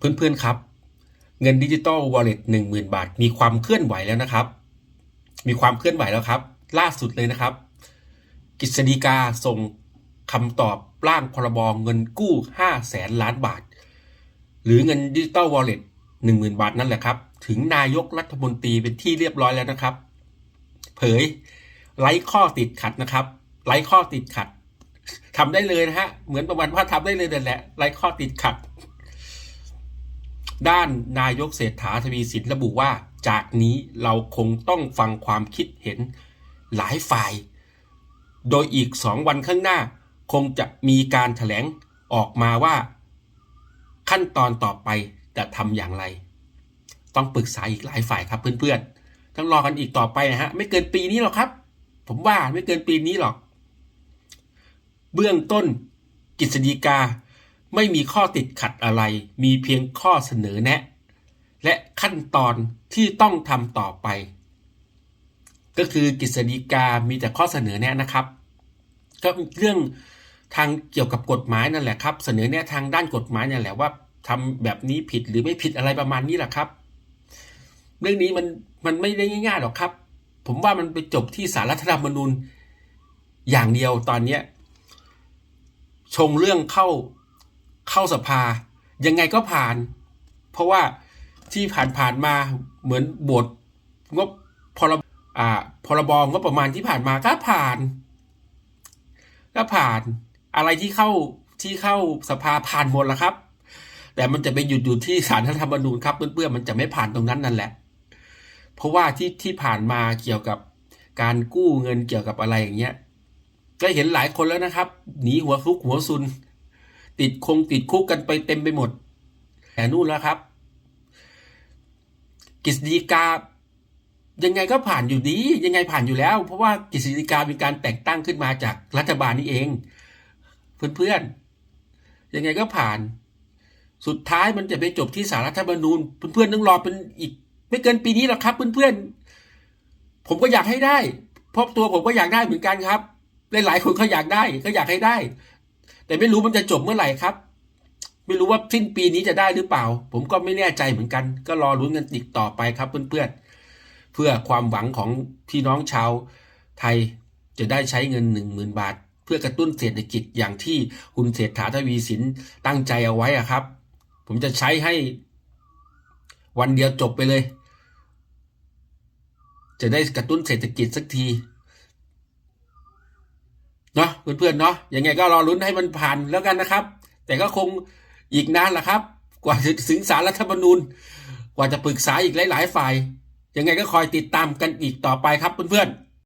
เพื่อนๆครับ เงินดิจิตอลวอลเล็ตหนึ่งหมื่นบาท มีความเคลื่อนไหวแล้วนะครับ มีความเคลื่อนไหวแล้วครับ ล่าสุดเลยนะครับ กฤษฎีกาส่งคำตอบร่างพรบเงินกู้ห้าแสนล้านบาท หรือเงินดิจิตอลวอลเล็ตหนึ่งหมื่นบาทนั่นแหละครับ ถึงนายกรัฐมนตรีเป็นที่เรียบร้อยแล้วนะครับ เผยไร้ข้อติดขัดนะครับ ไร้ข้อติดขัดทำได้เลยนะฮะ เหมือนประมาณว่าทำได้เลยนั่นแหละ ไร้ข้อติดขัด ด้านนายกเศรษฐาทวีสินระบุว่า จากนี้เราคงต้องฟังความคิดเห็นหลายฝ่าย โดยอีกสองวันข้างหน้า คงจะมีการแถลงออกมาว่า ขั้นตอนต่อไปจะทำอย่างไร ต้องปรึกษาอีกหลายฝ่ายครับเพื่อนๆ ต้องรอกันอีกต่อไปนะฮะ ไม่เกินปีนี้หรอกครับ ผมว่าไม่เกินปีนี้หรอก เบื้องต้นกฤษฎีกา ไม่มีข้อติดขัดอะไร มีเพียงข้อเสนอแนะ และขั้นตอนที่ต้องทำต่อไป ก็คือกฤษฎีกามีแต่ข้อเสนอแนะนะครับ ก็เรื่องทางเกี่ยวกับกฎหมายนั่นแหละครับ เสนอแนะทางด้านกฎหมายนั่นแหละว่าทำแบบนี้ผิดหรือไม่ผิดอะไรประมาณนี้แหละครับ เรื่องนี้มันมันไม่ได้ง่ายๆหรอกครับ ผมว่ามันไปจบที่สารรัฐธรรมนูญอย่างเดียวตอนเนี้ยชงเรื่องเข้า เข้าสภา ยังไงก็ผ่าน เพราะว่าที่ผ่านผ่านๆมาเหมือนบทงบพรบอ่าพรบงบประมาณที่ผ่านมาก็ผ่าน ก็ผ่านอะไรที่เข้าที่เข้าสภาผ่านหมดแล้วครับ แต่มันจะไปหยุดอยู่ที่สารรัฐธรรมนูญครับเพื่อนๆมันจะไม่ผ่านตรงนั้นนั่นแหละ เพราะว่าที่ที่ผ่านมาเกี่ยวกับการกู้เงินเกี่ยวกับอะไรอย่างเงี้ยก็เห็นหลายคนแล้วนะครับ หนีหัวคุกหัวซุน ติดคงติดคุกกันไปเต็มไปหมดแต่นู่นแล้วครับกฤษฎีกายังไงก็ผ่านอยู่ดี ยังไงผ่านอยู่แล้ว เพราะว่ากฤษฎีกามีการแต่งตั้งขึ้นมาจากรัฐบาลนี่เอง เพื่อนๆยังไงก็ผ่าน สุดท้ายมันจะไปจบที่สารรัฐธรรมนูญเพื่อนๆต้องรอเป็นอีก ไม่เกินปีนี้หรอกครับ เพื่อนๆผมก็อยากให้ได้เพราะตัวผมก็อยากได้เหมือนกันครับหลายๆคนเขาอยากได้ก็อยากให้ได้ แต่ไม่รู้มันจะจบเมื่อไหร่ครับ ไม่รู้ว่าสิ้นปีนี้จะได้หรือเปล่า ผมก็ไม่แน่ใจเหมือนกัน ก็รอรุ้นกันอีกต่อไปครับเพื่อนๆ เพื่อความหวังของพี่น้องชาวไทยจะได้ใช้เงินหนึ่งหมื่นบาท เพื่อกระตุ้นเศรษฐกิจอย่างที่คุณเศรษฐาทวีสินตั้งใจเอาไว้อะครับ ผมจะใช้ให้วันเดียวจบไปเลย จะได้กระตุ้นเศรษฐกิจสักที เพื่อนๆเนาะยังไงก็รอลุ้นให้มันผ่านแล้วกันนะครับ แต่ก็คงอีกนานแหละครับ กว่าจะถึงสารรัฐธรรมนูญ กว่าจะปรึกษาอีกหลาย ๆ ฝ่าย ยังไงก็คอยติดตามกันอีกต่อไปครับเพื่อนๆ